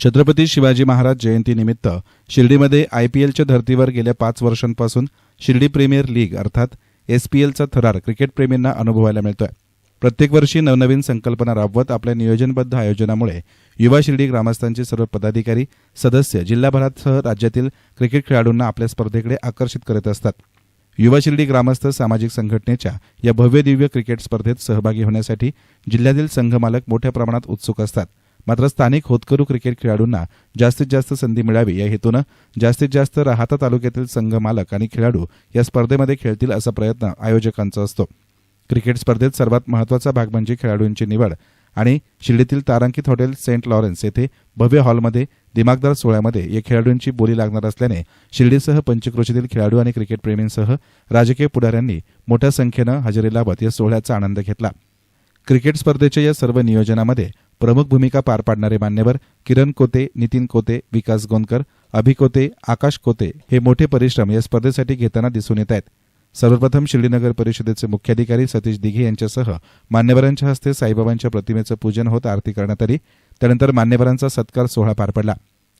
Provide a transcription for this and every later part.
छत्रपती शिवाजी महाराज जयंतीनिमित्त शिर्डीमध्ये आयपीएलच्या धर्तीवर गेल्या पाच वर्षांपासून शिर्डी प्रीमियर लीग अर्थात एसपीएलचा थरार क्रिकेटप्रेमींना अनुभवायला मिळतोय. प्रत्येक वर्षी नवनवीन संकल्पना राबवत आपल्या नियोजनबद्ध आयोजनामुळे युवा शिर्डी ग्रामस्थांचे सर्व पदाधिकारी सदस्य जिल्हाभरासह राज्यातील क्रिकेट खेळाडूंना आपल्या स्पर्धेकडे आकर्षित करत असतात. युवा शिर्डी ग्रामस्थ सामाजिक संघटनेच्या या भव्य दिव्य क्रिकेट स्पर्धेत सहभागी होण्यासाठी जिल्ह्यातील संघमालक मोठ्या प्रमाणात उत्सुक असतात. मात्र स्थानिक होतकरू क्रिकेट खेळाडूंना जास्तीत जास्त संधी मिळावी या हेतूनं जास्तीत जास्त राहता तालुक्यातील संघ मालक आणि खेळाडू या स्पर्धेमध्ये खेळतील असा प्रयत्न आयोजकांचा असतो. क्रिकेट स्पर्धेत सर्वात महत्त्वाचा भाग म्हणजे खेळाडूंची निवड आणि शिर्डीतील तारांकित हॉटेल सेंट लॉरेन्स येथे भव्य हॉलमध्ये दिमागदार सोहळ्यामध्ये या खेळाडूंची बोली लागणार असल्याने शिर्डीसह पंचक्रोशीतील खेळाडू आणि क्रिकेटप्रेमींसह राजकीय पुढाऱ्यांनी मोठ्या संख्येनं हजेरी लावत या सोहळ्याचा आनंद घेतला. क्रिकेट स्पर्धेच्या या सर्व नियोजनामध्ये प्रमुख भूमिका पार पाडणारे मान्यवर किरण कोते नितीन कोते विकास गोंदकर अभि कोते आकाश कोते हे मोठे परिश्रम या स्पर्धेसाठी घेताना दिसून येत आहेत. सर्वप्रथम शिर्डीनगर परिषदेचे मुख्याधिकारी सतीश दिघे यांच्यासह मान्यवरांच्या हस्ते साईबाबांच्या प्रतिमेचं पूजन होत आरती करण्यात आली. त्यानंतर मान्यवरांचा सत्कार सोहळा पार पडला.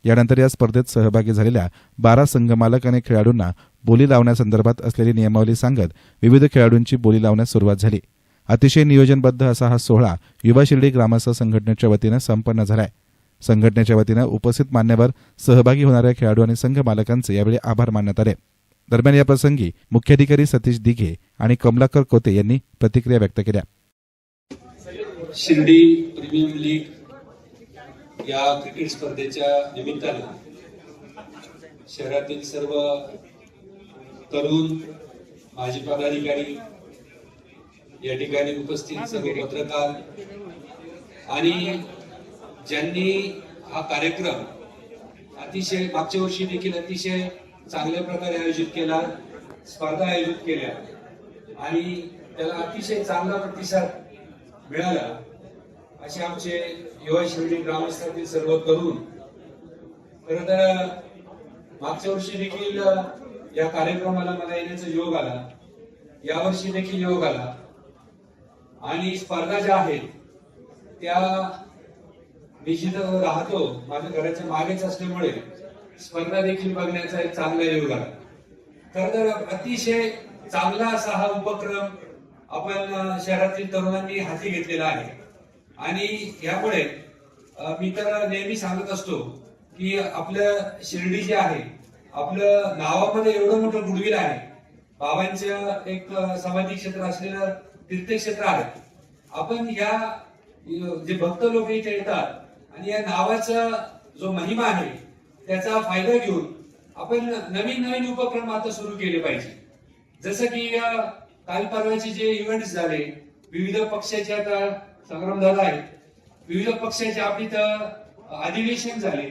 यानंतर या स्पर्धेत सहभागी झालेल्या बारा संघमालक आणि खेळाडूंना बोली लावण्यासंदर्भात असलेली नियमावली सांगत विविध खेळाडूंची बोली लावण्यास सुरुवात झाली. अतिशय नियोजनबद्ध असा हा सोहळा युवा शिर्डी ग्रामस्थ संघटनेच्या वतीनं संपन्न झालाय. संघटनेच्या वतीनं उपस्थित मान्यवर सहभागी होणाऱ्या खेळाडू आणि संघ मालकांचे यावेळी आभार मानण्यात आले. दरम्यान या प्रसंगी मुख्याधिकारी सतीश दिघे आणि कमलाकर कोते यांनी प्रतिक्रिया व्यक्त केल्या. शिर्डी प्रीमियम लीग या क्रिकेट स्पर्धेच्या निमित्तानं शहरातील सर्व तरुण माजी पदाधिकारी या ठिकाणी उपस्थित सर्व पत्रकार आणि ज्यांनी हा कार्यक्रम अतिशय मागच्या वर्षी देखील अतिशय चांगल्या प्रकारे आयोजित केला स्पर्धा आयोजित केल्या आणि त्याला अतिशय चांगला प्रतिसाद मिळाला असे आमचे युवा शिर्डी ग्रामस्थातील सर्व तरुण. खर तर मागच्या वर्षी देखील या कार्यक्रमाला मला येण्याचा योग आला. यावर्षी देखील योग आला. आणि स्पर्धा ज्या आहेत त्या मी जिथं राहतो. माझ्या घराच्या मागेच असल्यामुळे स्पर्धा देखील बघण्याचा एक चांगला योग आहे. खर तर अतिशय चांगला असा हा उपक्रम आपण शहरातील तरुणांनी हाती घेतलेला आहे. आणि यामुळे मी तर नेहमी सांगत असतो की आपलं शिर्डी जे आहे आपलं नावामध्ये एवढं मोठं गुडविल आहे. बाबांचं एक सामाजिक समाधी क्षेत्र असलेलं तीर्थक्षेत्र आहेत आपण या जे भक्त लोक इथे येतात आणि या नावाचा जो महिमा आहे त्याचा फायदा घेऊन आपण नवीन नवीन उपक्रम आता सुरू केले पाहिजे. जसं की अ, काल परवाचे जे इव्हेंट्स झाले विविध पक्षाचे आता संग्राम झाला आहे विविध पक्षाचे आपली तर अधिवेशन झाले.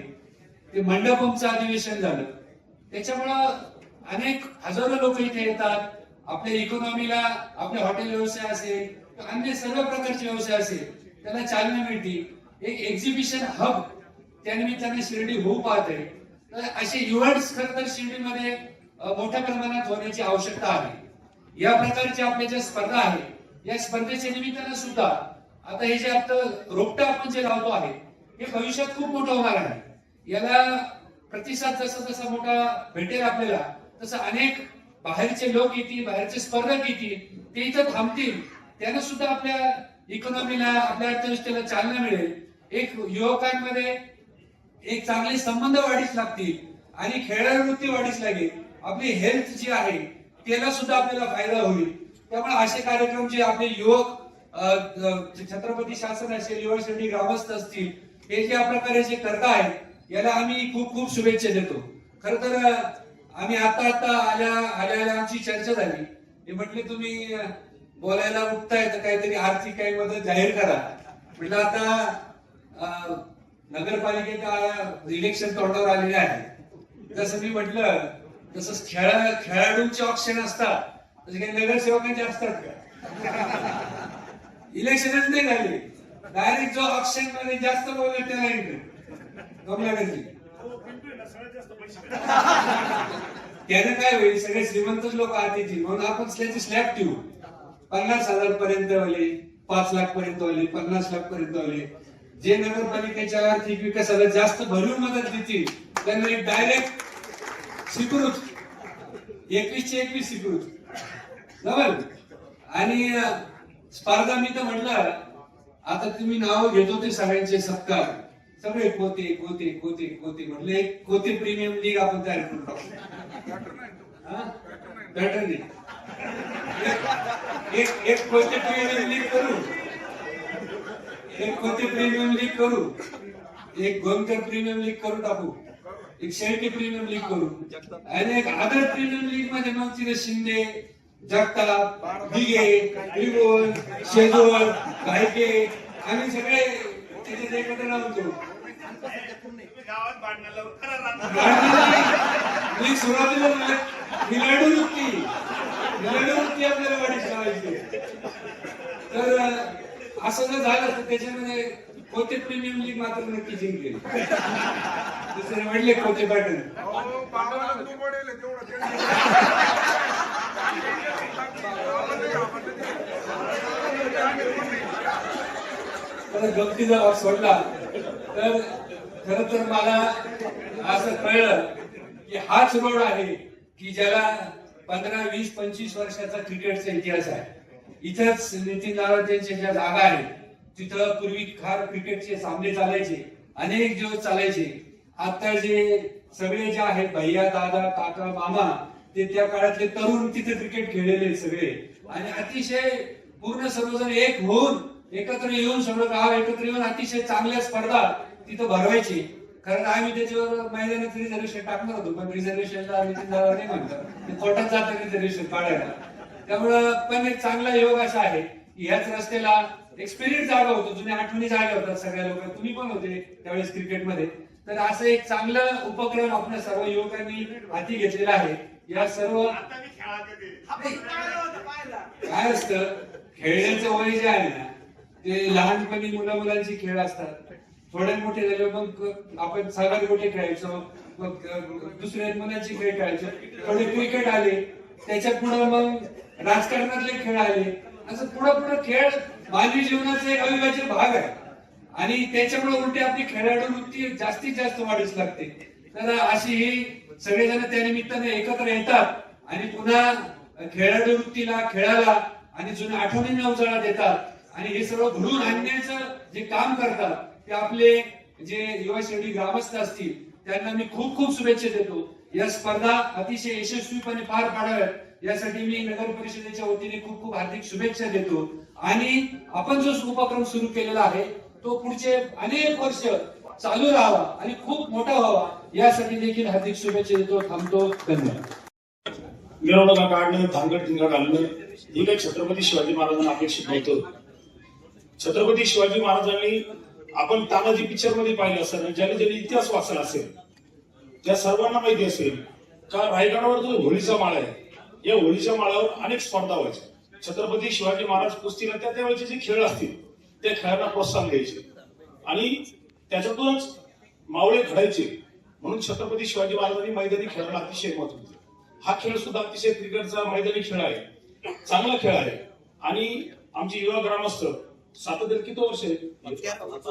ते मंडपमचं अधिवेशन झालं. त्याच्यामुळं अनेक हजारो लोक इथे येतात. आपल्या इकॉनॉमीला आपल्या हॉटेल व्यवसाय असेल अन्य सर्व प्रकारचे व्यवसाय असेल त्याला चालना मिळते. एक एक्झिबिशन हब त्यानिमित्ताने शिर्डी होऊ पाहते. तर असे इव्हेंट्स खर तर शिर्डीमध्ये मोठ्या प्रमाणात होण्याची आवश्यकता आहे. या प्रकारच्या आपल्या ज्या स्पर्धा आहे या स्पर्धेच्या निमित्तानं सुद्धा आता हे जे आता रोपटं आपण जे लावतो आहे हे भविष्यात खूप मोठं होणार आहे. याला प्रतिसाद जसा जसा मोठा भेटेल आपल्याला तसं अनेक बाहेरचे लोक येतील बाहेरचे स्पर्धक येतील ते इथं थांबतील. त्यांना सुद्धा आपल्या इकॉनॉमीला आपल्या अर्थव्यवस्थेला चालना मिळेल. एक युवकांमध्ये एक चांगले संबंध वाढीस लागतील आणि खेळावृत्ती वाढीस लागेल. आपली हेल्थ जी आहे त्याला सुद्धा आपल्याला फायदा होईल. त्यामुळे असे कार्यक्रम जे आपले युवक छत्रपती शासन असेल युवा ग्रामस्थ असतील हे ज्या प्रकारे जे करतायत याला आम्ही खूप खूप शुभेच्छा देतो. खर तर आम्ही आता आता आल्या आल्याला आमची चर्चा झाली. हे म्हटले तुम्ही बोलायला उठताय तर काहीतरी आर्थिक काही मदत जाहीर करा. म्हटलं आता अ, नगरपालिकेचा इलेक्शन तोंडावर आलेले आहे. जसं मी म्हटलं तसं खेळा खेळाडूंचे ऑप्शन असतात. तसे काही नगरसेवकांचे असतात का? इलेक्शनच नाही झाले. डायरेक्ट जो ऑप्शनमध्ये जास्त बोलत नाही येईल कमलागरजी त्याने काय होईल? सगळे श्रीमंतच लोक आत येतील म्हणून आपण त्याची स्लॅब ठेवू. पन्नास हजार पर्यंत आले पाच लाख पर्यंत आले पन्नास लाख पर्यंत आले जे नगरपालिकेच्या आर्थिक विकासाला जास्त भरून मदत देतील त्यांना एक डायरेक्ट स्वीकृत एकवीसशे एकवीस स्वीकृत आणि स्पर्धा मी तर म्हटलं आता तुम्ही नाव घेतो ते सगळ्यांचे सत्कार. सगळे कोते कोते कोते कोते म्हटले कोते प्रीमियम लीग आपण तयार करून टाकू. हा? पॅटर्न एक- एक कोते प्रीमियम लीग करू. एक कोते प्रीमियम लीग करू. एक गोमकर प्रीमियम लीग करू टाकू. एक शेळके प्रीमियम लीग करू. आणि एक आदर प्रीमियम लीगमध्ये मग तिथे शिंदे जगताप दिगे रिगोल शेजोळ गायके आणि सगळे त्याच्यात एकत्र राहतो गावात राहणार मी सुरुवातीला म्हणलं, लढू वृत्ती आपल्याला वाढीच लावायची. तर असं जर झालं तर त्याच्यामध्ये कोते प्रीमियम लीग मात्र नक्की जिंकेल? दुसरे म्हणले कोते पॅटर्न तेवढं ते. गमती जर सोडला तर खर तर मला असं कळलं की हाच रोड आहे की ज्याला पंधरा वीस पंचवीस वर्षाचा क्रिकेटचा इतिहास आहे इथंच नितीन नारायण ज्या जागा आहेत तिथं पूर्वी फार क्रिकेटचे सामने चालायचे अनेक दिवस चालायचे आता जे सगळे जे आहेत भैया दादा काका मामा ते त्या काळातले तरुण तिथे क्रिकेट खेळलेले सगळे आणि अतिशय पूर्ण सर्वजण एक होऊन एकत्र येऊन सगळं गाव एकत्र येऊन अतिशय चांगल्या स्पर्धा तिथं भरवायची. कारण आम्ही त्याच्यावर मैदानात रिझर्वेशन टाकणार होतो पण रिझर्वेशनला आम्ही नाही म्हणतात ते कोर्टात जातं रिझर्वेशन काढायला. त्यामुळं पण एक चांगला योग असा आहे की ह्याच रस्त्याला एक स्पिरिट जागा होतो जुन्या आठवणी जागा होतात सगळ्या लोक तुम्ही पण होते त्यावेळेस क्रिकेटमध्ये तर असं एक चांगलं उपक्रम आपल्या सर्व युवकांनी हाती घेतलेला आहे. या सर्व काय असतं? खेळण्याचं वय जे आहे ना ते लहानपणी मुला मुलांचे खेळ असतात. थोडे मोठे झाले मग आपण सगळ्यात मोठे खेळायचो. मग दुसऱ्या मुलांचे खेळ खेळायचो. थोडे क्रिकेट आले. त्याच्या पुढे मग राजकारणातले खेळ आले. असं पुढे पुढे खेळ मानवी जीवनाचा एक अविभाज्य भाग आहे. आणि त्याच्यामुळे उलटी आपली खेळाडू वृत्ती जास्तीत जास्त वाढूच लागते. तर अशी ही सगळेजण त्या निमित्ताने एकत्र येतात आणि पुन्हा खेळाडू वृत्तीला खेळाला आणि जुन्या आठवणींना उजाळा देतात. आणि हे सर्व घडून आणण्याचं जे काम करतात ते आपले जे युवा शेवटी ग्रामस्थ असतील त्यांना मी खूप खूप शुभेच्छा देतो. या स्पर्धा अतिशय यशस्वीपणे पार पाडाव्यात. यासाठी मी नगर परिषदेच्या वतीने खूप खूप हार्दिक शुभेच्छा देतो. आणि आपण जो उपक्रम सुरू केलेला आहे तो पुढचे अनेक वर्ष चालू राहावा आणि खूप मोठा व्हावा यासाठी देखील हार्दिक शुभेच्छा देतो थांबतो धन्यवाद. मिरवणुका काढणं धांगड धिंगा घालणं ही काही छत्रपती शिवाजी महाराजांना अपेक्षित नव्हतं. छत्रपती शिवाजी महाराजांनी आपण तानाजी पिक्चरमध्ये पाहिलं असेल ज्याने ज्याने इतिहास वाचला असेल त्या सर्वांना माहिती असेल का रायगडावर जो होळीचा माळ आहे या होळीच्या माळावर अनेक स्पर्धा व्हायच्या. छत्रपती शिवाजी महाराज कुस्तीला त्या त्यावेळेचे जे खेळ असतील त्या खेळांना प्रोत्साहन द्यायचे. आणि त्याच्यातूनच मावळे घडायचे. म्हणून छत्रपती शिवाजी महाराजांनी मैदानी खेळाला अतिशय महत्त्व हा खेळ सुद्धा अतिशय क्रिकेटचा मैदानी खेळ आहे. चांगला खेळ आहे. आणि आमचे युवा ग्रामस्थ सातत्याने किती वर्ष आहे?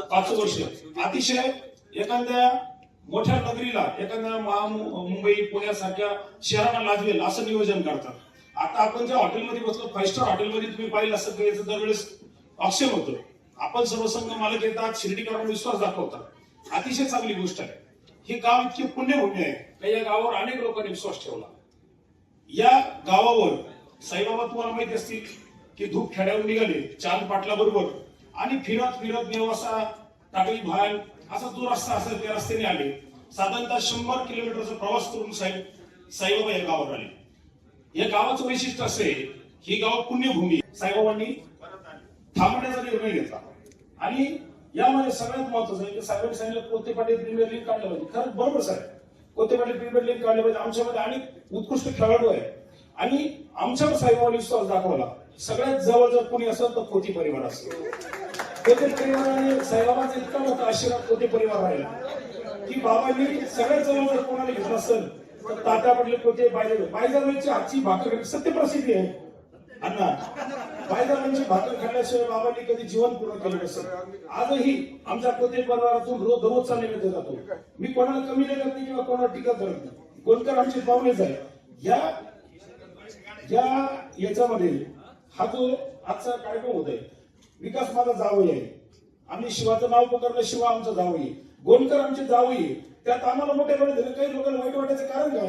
पाच वर्ष. अतिशय एखाद्या मोठ्या नगरीला एखाद्या महा मुंबई पुण्यासारख्या शहरांना लाजवेल असं नियोजन करतात. आता आपण ज्या हॉटेलमध्ये बसलो फाईव्ह स्टार हॉटेलमध्ये तुम्ही पाहिलं असं की याचं दरवेळेस ऑप्शन होतं. आपण सर्वसंघ मालक येतात शिर्डीकरांना विश्वास दाखवतात. अतिशय चांगली गोष्ट आहे. हे गाव इतके पुण्यभूमी आहे. का या गावावर अनेक लोकांनी विश्वास ठेवला? या गावावर साईबाबा तुम्हाला माहिती असतील की धूप खेड्यावर निघाले चार पाटला बरोबर. आणि फिरत फिरत नेवासा टाकळी भान असा जो रस्ता असेल त्या रस्त्याने आले. साधारणतः शंभर किलोमीटरचा प्रवास करून साहेब साईबाबा या गावावर आले. या गावाचं वैशिष्ट्य असे ही गाव पुण्यभूमी साईबाबांनी थांबण्याचा निर्णय घेतला. आणि यामध्ये सगळ्यात महत्वाचं आहे की साहेबांनी सांगितलं कोते पाटील प्रीमियर लीग काढलं पाहिजे. खरंच बरोबर साहेब कोते पाटील प्रीमियर लीग काढलं पाहिजे आमच्यामध्ये अनेक उत्कृष्ट खेळाडू आहे आणि आमच्यावर साहेबांनी विश्वास दाखवला. सगळ्यात जवळ जर कोणी असेल तर कोती परिवार असेल. कोते परिवाराने साईबाबांचा इतका मोठा आशीर्वाद कोते परिवार राहिला. की बाबांनी सगळ्यात जवळ जर कोणाला घेतलं असेल तर तात्या पडले कोते बायजाबाईची आजची भाकर म्हणजे सत्य प्रसिद्धी आहे. अण्णा पायदानांची भाकर खाल्ल्याशिवाय बाबांनी कधी जीवन पूर्ण केलं नसेल. आजही आमच्या प्रत्येक परिवारातून रोज दररोजचा नैवेद्य जातो मी कोणाला कमी लेखत नाही किंवा कोणाला टीका करत नाही. कोणकर आमचे पाहुणेच आहे या या याच्यामध्ये हा जो आजचा कार्यक्रम होत आहे विकास माझा जावई आहे. आम्ही शिवाचं नाव पकडलं शिवा आमचा जावई गोंडकर आमचे जावई त्यात आम्हाला मोठे बळे दिले काही लोकांना वाईट वाटायचं कारण काय?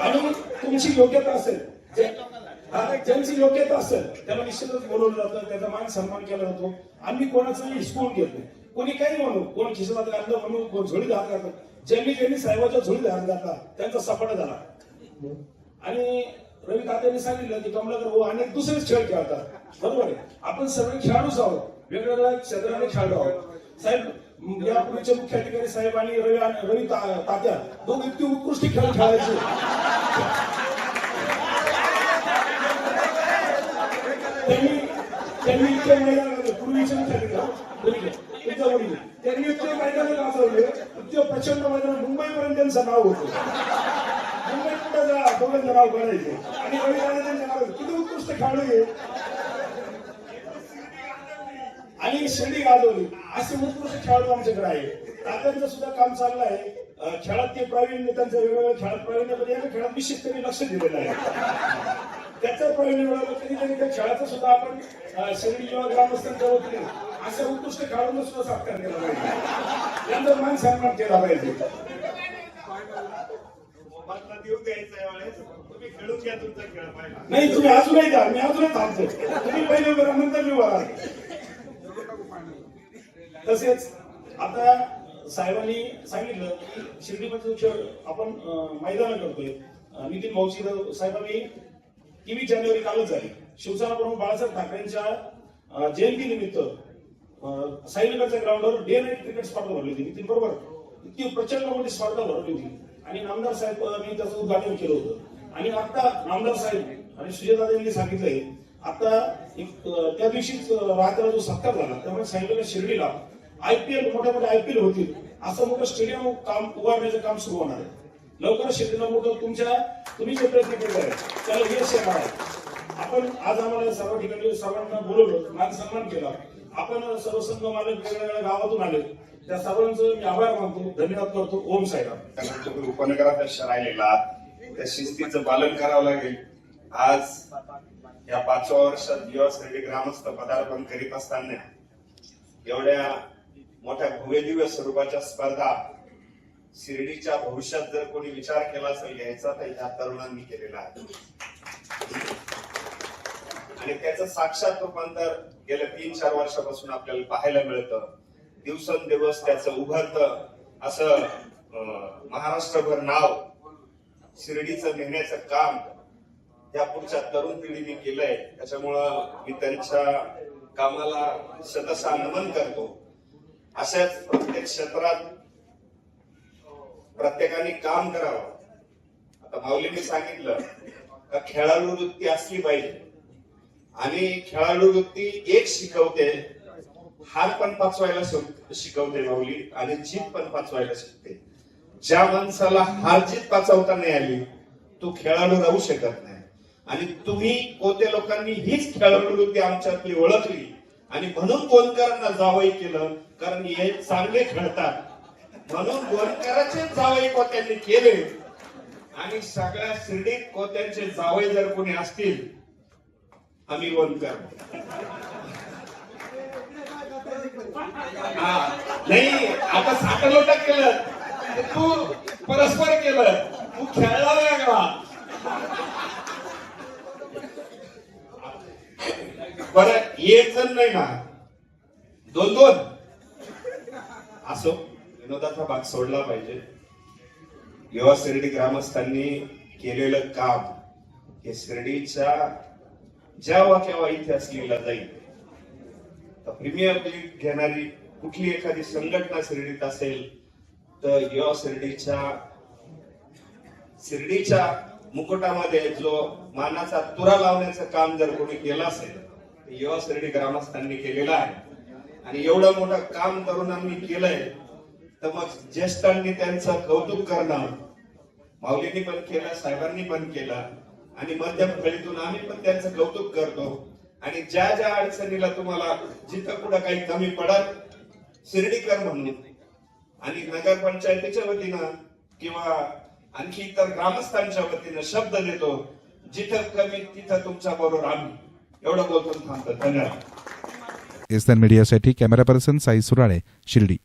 आणि तुमची योग्यता असेल ज्यांची योग्यता असेल त्याला निश्चितच बोलवलं जातं त्याचा मान सन्मान केला जातो. आम्ही कोणाचाही हिसकून घेत नाही. कोणी काही म्हणू कोण खिशात घातलं म्हणू कोण झोळी हात घालतं ज्यांनी ज्यांनी साहेबाच्या झोळीत हात घातला त्यांचा सपाटा झाला. आणि रवी तात्यांनी सांगितलं की कमलाकर भाऊ अनेक दुसरेच खेळ खेळतात. बरोबर आहे? आपण सगळे खेळाडूच आहोत. वेगवेगळ्या क्षेत्राने खेळाडू आहोत. साहेब या पूर्वीचे मुख्य अधिकारी साहेब आणि रवी रवी तात्या दोघ इतके उत्कृष्ट खेळ खेळायचे. त्यांनी त्यांनी इतके मैदान पूर्वीचे मुख्य अधिकारी. वडील. त्यांनी इतके मैदान गाजवले इतके प्रचंड मैदान मुंबईपर्यंत त्यांचं नाव होतं. मुंबई कुठं जा दोघांचं नाव काढायचे आणि रवी दादा नाव किती उत्कृष्ट खेळाडू आहे आणि शिर्डी गाजवली. असे उत्कृष्ट खेळाडू आमच्याकडे आहे तात्यांचं सुद्धा काम चाललं आहे. खेळात ते प्रावीण्य त्यांचं वेगवेगळ्या खेळात प्रावीण्य पण एका खेळात निश्चित त्यांनी लक्ष दिलेलं आहे. त्याचं प्रावीण्य मिळालं कधीतरी त्या खेळाचं सुद्धा आपण अं, शिर्डी किंवा ग्रामस्थांच्या वतीने अशा उत्कृष्ट खेळाडूंना सुद्धा साकार केला पाहिजे. त्यांचा मान सन्मान केला पाहिजे. मोबाईलला तुम्ही खेळून घ्या तुमचा खेळ पाहिला. नाही तुम्ही अजूनही द्या मी अजूनही थांबतो तुम्ही पहिले उभे राहा, नंतर मी उभा राहतो. तसेच आता साहेबांनी सांगितलं की शिर्डीमध्ये जो आपण मैदान करतोय. अं, नितीन भाऊची साहेबांनी तेवीस जानेवारी कालच झाली शिवसेना प्रमुख बाळासाहेब ठाकरेंच्या जयंती निमित्त साईनगरच्या ग्राउंडवर डे नाईट क्रिकेट स्पर्धा भरली होती. नितीन बरोबर? इतकी प्रचंड मोठी स्पर्धा भरली होती. आणि आमदार साहेब अं, मी त्याचं उद्घाटन केलं होतं. आणि आता आमदार साहेब आणि सुजयदा यांनी सांगितलंय आता एक त्या दिवशीच अं, जो सत्कार झाला त्यामुळे सांगितलं शिर्डीला आयपीएल मोठ्या मोठ्या आयपीएल होतील असं मोठं स्टेडियम काम उभारण्याचं काम सुरू होणार आहे. लवकर शिर्डीला मोठं तुमच्या तुम्ही जे प्रयत्न केले त्याला यश येणार आहे. आपण आज आम्हाला सर्व ठिकाणी सर्वांना बोलवलं मान सन्मान केला. आपण सर्व संघ मालक वेगवेगळ्या गावातून आले त्या सर्वांचं मी आभार मानतो धन्यवाद करतो. ओम साहेब तुम्ही उपनगराध्यक्ष राहिलेला त्या शिस्तीचं पालन करावं लागेल. आज या पाचव्या वर्षात युवा श्रेणी ग्रामस्थ पदार्पण करीत असताना एवढ्या मोठ्या भव्यदिव्य स्वरूपाच्या स्पर्धा शिर्डीच्या भविष्यात जर कोणी विचार केला असेल घ्यायचा तर ह्या तरुणांनी केलेला आहे. आणि त्याचं साक्षात रूपांतर गेल्या तीन चार वर्षापासून आपल्याला पाहायला मिळतं. दिवसेंदिवस त्याचं उभरतं. असं महाराष्ट्रभर नाव शिर्डीचं नेण्याचं काम या पुढच्या तरुण पिढीने केलंय. त्याच्यामुळं मी त्यांच्या कामाला शतशा नमन करतो. अशाच प्रत्येक क्षेत्रात प्रत्येकाने काम करावं. आता माऊलींनी सांगितलं का खेळाडू वृत्ती असली पाहिजे. आणि खेळाडू वृत्ती एक शिकवते हात पण पाचवायला शिकवते माऊली आणि जीत पण पाचवायला शिकते. ज्या माणसाला हार जीत पाचवता नाही आली तो खेळाडू राहू शकत नाही. आणि तुम्ही कोणत्या लोकांनी हीच खेळाडू वृत्ती आमच्यातली ओळखली आणि म्हणून गोलकरांना जावई केलं कारण हे चांगले खेळतात. म्हणून गोलकराचे जावई कोत्यांनी केले. आणि सगळ्या शिर्डीत कोत्यांचे जावई जर कोणी असतील आम्ही गोलकर हा, नाही आता साखर केलं. तू परस्पर केलं. तू खेळला वेगळा बर एक जण नाही ना दोन दोन. असो विनोदाचा भाग सोडला पाहिजे. युवा शिर्डी ग्रामस्थांनी केलेलं काम हे शिर्डीच्या जेव्हा केव्हा इथे लिहिला जाईल प्रीमियर लीग घेणारी कुठली एखादी संघटना शिर्डीत असेल तर या शिर्डीच्या शिर्डीच्या मुकुटामध्ये जो मानाचा तुरा लावण्याचं काम जर कोणी केलं असेल तर युवा शिर्डी ग्रामस्थांनी केलेलं आहे. आणि एवढं मोठं काम तरुणांनी केलंय तर मग ज्येष्ठांनी त्यांचं कौतुक करणं माऊलींनी पण केलं साहेबांनी पण केलं आणि मध्यम फळीतून आम्ही पण त्यांचं कौतुक करतो. आणि ज्या ज्या अडचणीला तुम्हाला जिथं कुठं काही कमी पडत शिर्डीकर म्हणून आणि नगरपंचायतीच्या वतीनं किंवा आणखी इतर ग्रामस्थांच्या वतीनं शब्द देतो जिथं कमी तिथं तुमच्या बरोबर आम्ही. एवढं बोलतो थांबतो. धन्यवाद. एस मीडियासाठी कॅमेरा पर्सन साई सुराळे शिर्डी.